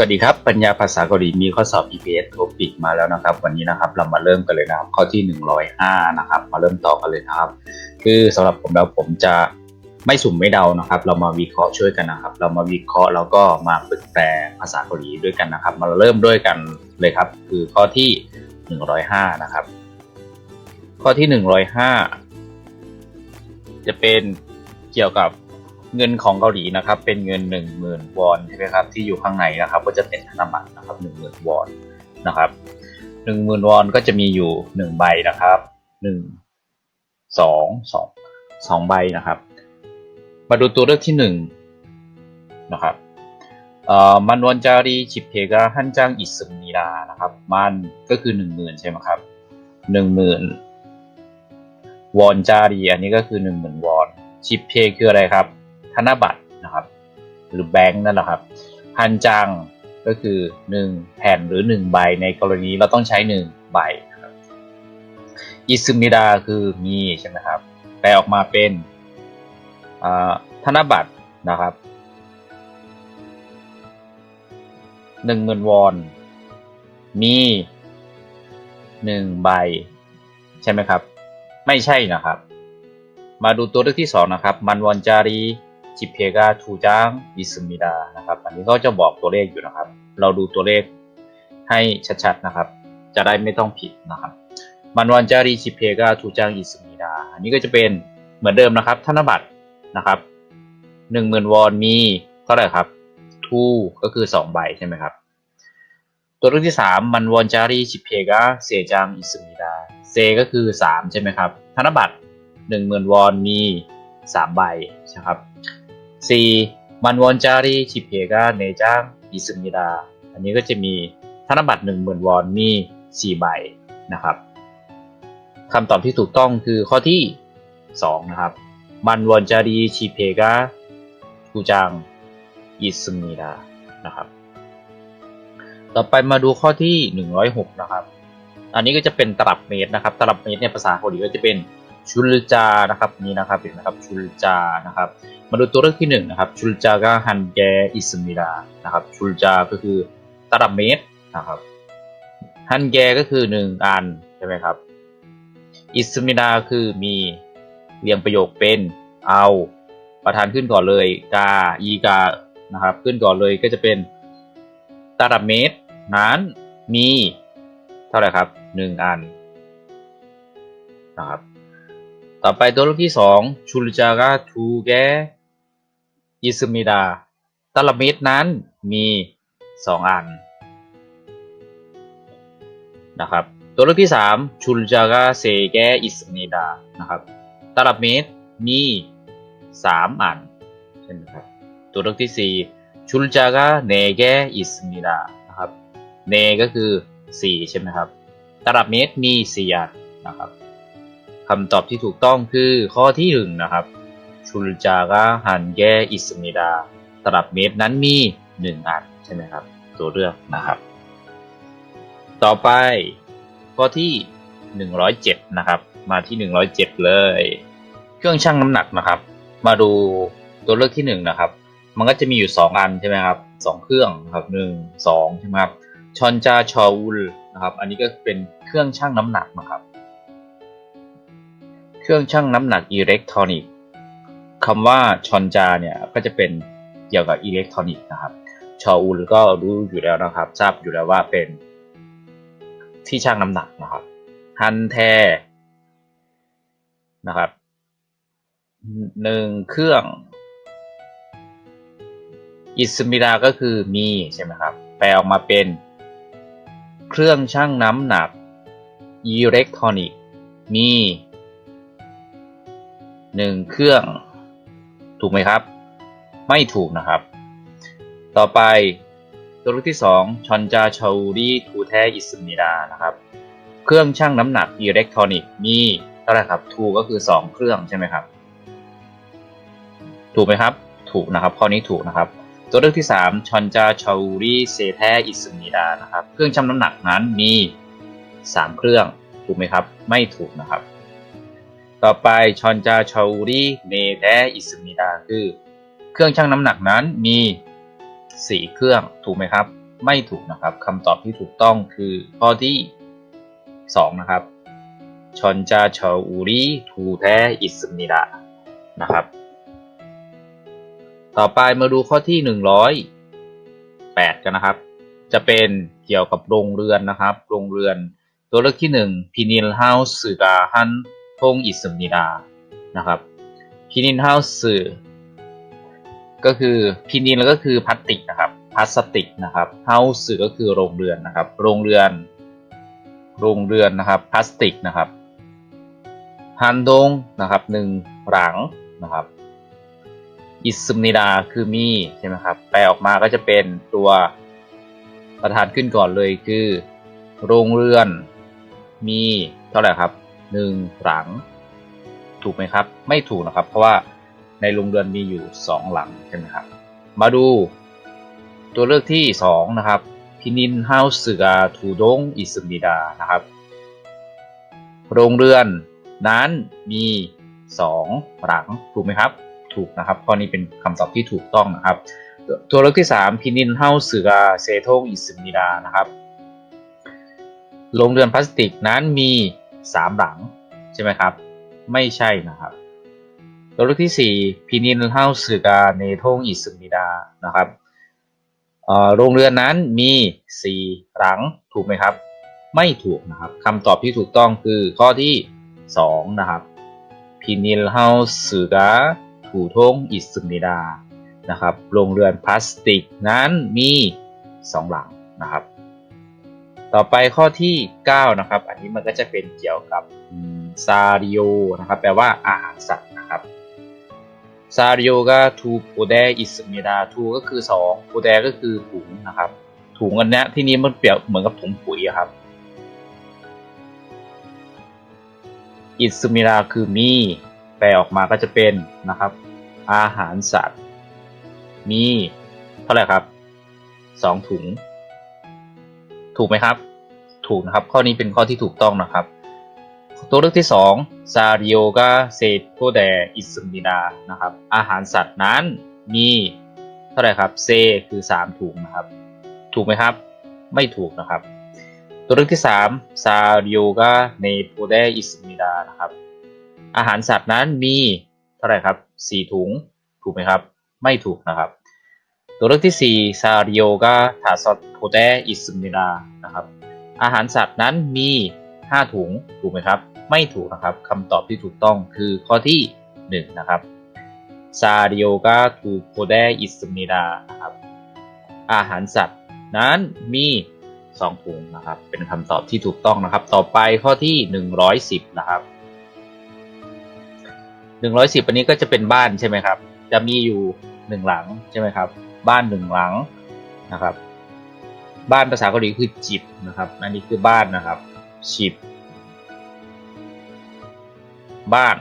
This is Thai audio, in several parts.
สวัสดีครับ ปัญญาภาษาเกาหลีมีข้อสอบ EPS Topic มาแล้วนะครับ วันนี้นะครับเรามาเริ่มกันเลยนะครับ ข้อที่ 105 นะครับ มาเริ่มต่อกันเลยนะครับ คือสำหรับผมแล้วผมจะไม่สุ่มไม่เดานะครับ เรามาวิเคราะห์ช่วยกันนะครับ เรามาวิเคราะห์แล้วก็มาฝึกแปลภาษาเกาหลีด้วยกันนะครับ มาเริ่มด้วยกันเลยครับ คือข้อที่ 105 นะครับ ข้อที่ 105 จะเป็นเกี่ยวกับ เงินของเกาหลีนะครับ เป็นเงิน 10,000 วอนใช่ไหมครับที่อยู่ข้างในนะครับ ก็จะเป็นธนบัตรนะครับ 10,000 วอนนะครับ10,000 วอนก็จะมีอยู่ 1 ใบนะครับ 1 2 2 2 ใบนะครับ มาดูตัวเลือกที่ 1 นะครับมันวันจารีชิเพกาฮันจังอิสมีดานะครับ มันก็คือ 10,000 ใช่ไหมครับ 10,000 วอนจารี อันนี้ก็คือ 10,000 วอน ชิเพคืออะไรครับ ธนบัตรนะครับ หรือแบงค์นั่นแหละครับฮันจังก็คือ 1 แผ่นหรือ 1 ใบในกรณีเราต้องใช้ 1 ใบนะครับอิซึมิดาคือมีใช่ไหมครับแปลออกมาเป็นธนบัตรนะครับหนึ่งหมื่นวอน มีหนึ่งใบ ใช่ไหมครับ ไม่ใช่นะครับ มาดูตัวเลือกที่สองนะครับ มันวอนจารี จิเพกาทูจางอิสมิดานะครับ อันนี้ก็จะบอกตัวเลขอยู่นะครับ เราดูตัวเลขให้ชัดๆนะครับ จะได้ไม่ต้องผิดนะครับ มันวอนจารีจิเพกาทูจางอิสมิดา อันนี้ก็จะเป็นเหมือนเดิมนะครับ ธนบัตรนะครับหนึ่งหมื่นวอนมีเท่าไหร่ครับทูก็คือสองใบใช่ไหมครับ ตัวเลือกที่สามมันวอนจารีจิเพกาเซจางอิสมิดาเซก็คือสามใช่ไหมครับ ธนบัตรหนึ่งหมื่นวอนมีสามใบนะครับ สี่มันวอนจารีชิเพกาเนจางอิสมิดา อันนี้ก็จะมีธนบัตรหนึ่งหมื่นวอนมีสี่ใบนะครับคำตอบที่ถูกต้องคือข้อที่สองนะครับ มันวอนจารีชิเพกาทูจางอิสมิดานะครับ ต่อไปมาดูข้อที่หนึ่งร้อยหกนะครับ อันนี้ก็จะเป็นตลับเมตรนะครับ ตลับเมตรเนี่ยภาษาเกาหลีก็จะเป็น ชุลจานะครับนี่นะครับเห็นไหมครับชุลจานะครับ มาดูตัวเลือกที่หนึ่งนะครับชุลจาก็ฮันแกอิสมิดานะครับชุลจาก็คือตลับเมตรนะครับฮันแกก็คือหนึ่งอันใช่ไหมครับอิสมิดาคือมีเรียงประโยคเป็นเอาประธานขึ้นก่อนเลยกาอีกานะครับขึ้นก่อนเลยก็จะเป็นตลับเมตรนั้นมี เท่าไหร่ครับหนึ่งอันนะครับ ต่อไปตัวเลือกที่สองชุลจากาทูแกอิสมิดาตลับเมตรนั้นมีสองอันนะครับตัวเลือกที่สามชุลจากาเซแกอิสมิดานะครับตลับเมตรมีสามอันใช่ไหมครับตัวเลือกที่สี่ชุลจากาเนแกอิสมิดานะครับเนก็คือสี่ใช่ไหมครับตลับเมตรมีสี่อันนะครับ คำตอบที่ถูกต้องคือข้อที่หนึ่งนะครับชุลจากาฮันแกอิสมิดาตลับเมตรนั้นมีหนึ่งอันใช่ไหมครับ ตัวเลือกนะครับ ต่อไปข้อที่หนึ่งร้อยเจ็ดนะครับ มาที่หนึ่งร้อยเจ็ดเลย เครื่องชั่งน้ำหนักนะครับ มาดูตัวเลือกที่หนึ่งนะครับ มันก็จะมีอยู่สองอันใช่ไหมครับสองเครื่องครับหนึ่งสองใช่ไหมครับชอนจาชออุลนะครับ อันนี้ก็เป็นเครื่องชั่งน้ำหนักนะครับ เครื่องชั่งน้ำหนักอิเล็กทรอนิกส์คำว่าชอนจาเนี่ยก็จะเป็นเกี่ยวกับอิเล็กทรอนิกส์นะครับ ชออุลก็รู้อยู่แล้วนะครับ ทราบอยู่แล้วว่าเป็นที่ชั่งน้ำหนักนะครับ ฮันแทนะครับหนึ่งเครื่อง อิสมิดาก็คือมีใช่ไหมครับ แปลออกมาเป็นเครื่องชั่งน้ำหนักอิเล็กทรอนิกส์มี หนึ่งเครื่อง ถูกไหมครับ ไม่ถูกนะครับ ต่อไปตัวเลือกที่สองชอนจาชาอูรีทูแทอิสมิดานะครับ เครื่องชั่งน้ำหนักอิเล็กทรอนิกส์มีเท่าไหร่ครับทูก็คือสองเครื่องใช่ไหมครับ ถูกไหมครับ ถูกนะครับ ข้อนี้ถูกนะครับ ตัวเลือกที่สามชอนจาชาอูรีเซแทอิสมิดานะครับ เครื่องชั่งน้ำหนักนั้นมีสามเครื่อง ถูกไหมครับ ไม่ถูกนะครับ ต่อไปชอนจาชาอูรีเนแทอิสมิดาคือ เครื่องชั่งน้ำหนักนั้นมีสี่เครื่องถูกไหมครับ ไม่ถูกนะครับคำตอบที่ถูกต้องคือข้อที่สองนะครับชอนจาเฉาอูรีทูแทอิสมิดานะครับ ต่อไปมาดูข้อที่หนึ่งร้อยแปดกันนะครับ จะเป็นเกี่ยวกับโรงเรือนนะครับ โรงเรือน ตัวเลือกที่หนึ่งพินิลเฮาส์กาฮัน ทงอิสมิดานะครับพินิลเฮาส์ก็คือพินิลก็คือพลาสติกนะครับพลาสติกนะครับเฮาส์ก็คือโรงเรือนนะครับ โรงเรือน โรงเรือนนะครับพลาสติกนะครับฮันดงนะครับหนึ่งหลังนะครับอิสมิดาคือมีใช่ไหมครับแปลออกมาก็จะเป็นตัวประธานขึ้นก่อนเลยคือ โรงเรือนมีเท่าไหร่ครับ หนึ่งหลัง ถูกไหมครับ ไม่ถูกนะครับ เพราะว่าในโรงเรือนมีอยู่สองหลังใช่ไหมครับ มาดูตัวเลือกที่สองนะครับพินินเฮาส์กาทูดงอิสมิดานะครับ โรงเรือนนั้นมีสองหลังถูกไหมครับ ถูกนะครับข้อนี้เป็นคำตอบที่ถูกต้องนะครับ ตัวเลือกที่ 3พินินเฮาสึกาเซทงอิสมิดานะครับโรงเรือนพลาสติกนั้นมี 3หลัง ใช่ไหมครับ ไม่ใช่นะครับ ตัวเลือกที่4พินินเฮาสึกาเนทงอิสมิดานะครับโรงเรือนนั้นมี4หลังถูกไหมครับ ไม่ถูกนะครับคำตอบที่ถูกต้องคือข้อที่2นะครับพินิลเฮาสึกาถูทงอิสมิดานะครับ โรงเรือนพลาสติกนั้นมี2หลังนะครับ ต่อไปข้อที่ 9 นะครับ อันนี้มันก็จะเป็นเกี่ยวกับซาริโอนะครับ แปลว่าอาหารสัตว์นะครับซาริโอก็ทูโปเดอิสมิดาทูก็คือ2โปเดก็คือถุงนะครับ ถุงอันนี้ที่นี้มันเปรียบเหมือนกับถุงปุ๋ยครับอิสมิดาคือมีแปลออกมาก็จะเป็นนะครับ อาหารสัตว์ มีเท่าไหร่ครับสองถุง ถูกไหมครับ ถูกนะครับ ข้อนี้เป็นข้อที่ถูกต้องนะครับ ตัวเลือกที่สองซาริโอกาเซโกเดอิสมิดานะครับ อาหารสัตว์นั้นมีเท่าไหร่ครับ เซคือสามถุงนะครับ ถูกไหมครับ ไม่ถูกนะครับ ตัวเลือกที่สามซาริโอกาเนโปเดอิสมิดานะครับ อาหารสัตว์นั้นมีเท่าไหร่ครับสี่ถุง ถูกไหมครับ ไม่ถูกนะครับ ตัวเลือกที่ 4 ซาริโอกาทาซอโพเตอิสมิลานะครับ อาหารสัตว์นั้นมี 5 ถุงถูกไหมครับ ไม่ถูกนะครับคำตอบที่ถูกต้องคือข้อที่ 1 นะครับซาริโอกาทูโพเตอิสมิลานะครับ อาหารสัตว์นั้นมี 2 ถุงนะครับ เป็นคำตอบที่ถูกต้องนะครับ ต่อไปข้อที่ 110 นะครับ 110อันนี้ก็จะเป็นบ้านใช่ไหมครับ จะมีอยู่หนึ่งหลังใช่ไหมครับ บ้านหนึ่งหลังนะครับ บ้านภาษาเกาหลีคือจิบนะครับอันนี้คือบ้านนะครับจิบ บ้าน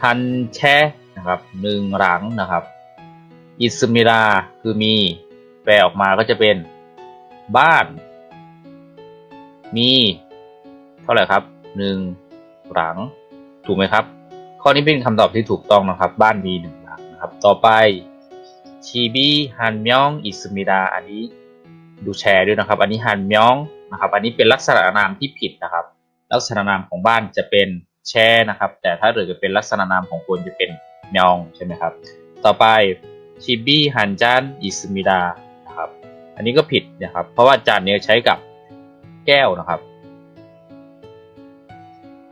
ทันแช่นะครับหนึ่งหลังนะครับอิสมิราคือมี แปลออกมาก็จะเป็นบ้าน มี เท่าไหร่ครับหนึ่งหลัง ถูกไหมครับ ข้อนี้เป็นคำตอบที่ถูกต้องนะครับ บ้านมีหนึ่งหลังนะครับ ต่อไป ชีบีฮันมยองอิสมิดาอันนี้ดูแชร์ด้วยนะครับ อันนี้ฮันมยองนะครับอันนี้เป็นลักษณะนามที่ผิดนะครับ ลักษณะนามของบ้านจะเป็นแชร์นะครับ แต่ถ้าเกิดจะเป็นลักษณะนามของคนจะเป็นมยองใช่ไหมครับ ต่อไปชิบีฮันจันอิสมิดานะครับ อันนี้ก็ผิดนะครับ เพราะว่าจานเนี้ใช้กับแก้วนะครับ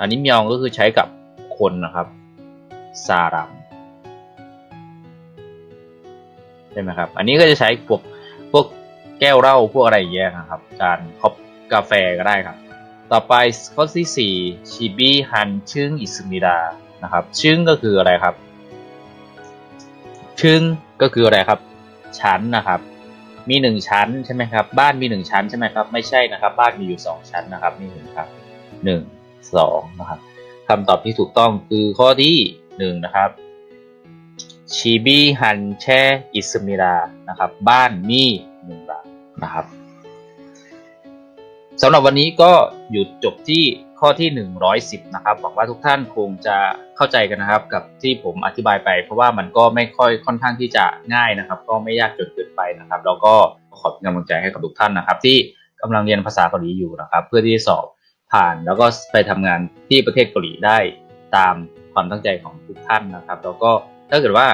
อันนี้มยองก็คือใช้กับคนนะครับซารัม ช่ไหมครับ อันนี้ก็จะใช้พวกพวกแก้วเหล้าพวกอะไรอย่างเงี้ยนะครับการคอปกาแฟก็ได้ครับ ต่อไปข้อที่สี่ชิบิฮันชึงอิสมิดานะครับชึงก็คืออะไรครับชึงก็คืออะไรครับ ชั้นนะครับมีหนึ่งชั้นใช่ไหมครับ บ้านมีหนึ่งชั้นใช่ไหมครับ ไม่ใช่นะครับ บ้านมีอยู่สองชั้นนะครับ นี่เห็นครับหนึ่งสองนะครับคำตอบที่ถูกต้องคือข้อที่หนึ่งนะครับ ชีบีฮันแชอิสมิรานะครับบ้านมีหนึ่งหลังนะครับสำหรับวันนี้ก็หยุดจบที่ข้อที่ 110 นะครับหวังว่าทุกท่านคงจะเข้าใจกันนะครับ กับที่ผมอธิบายไป เพราะว่ามันก็ไม่ค่อยค่อนข้างที่จะง่ายนะครับ ก็ไม่ยากจนเกินไปนะครับ แล้วก็ขอเป็นกำลังใจให้กับทุกท่านนะครับ ที่กำลังเรียนภาษาเกาหลีอยู่นะครับ เพื่อที่จะสอบผ่านแล้วก็ไปทำงานที่ประเทศเกาหลีได้ตามความตั้งใจของทุกท่านนะครับ แล้วก็ ถ้าเกิดว่า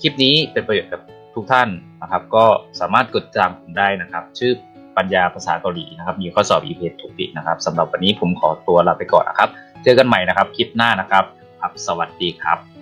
คลิปนี้เป็นประโยชน์กับทุกท่านนะครับ ก็สามารถกดติดตามผมได้นะครับ ชื่อปัญญาภาษาเกาหลีนะครับ มีข้อสอบ e p ทุกปีนะครับสำหรับวันนี้ผมขอตัวลาไปก่อนนะครับ เจอกันใหม่นะครับ คลิปหน้านะครับครับสวัสดีครับ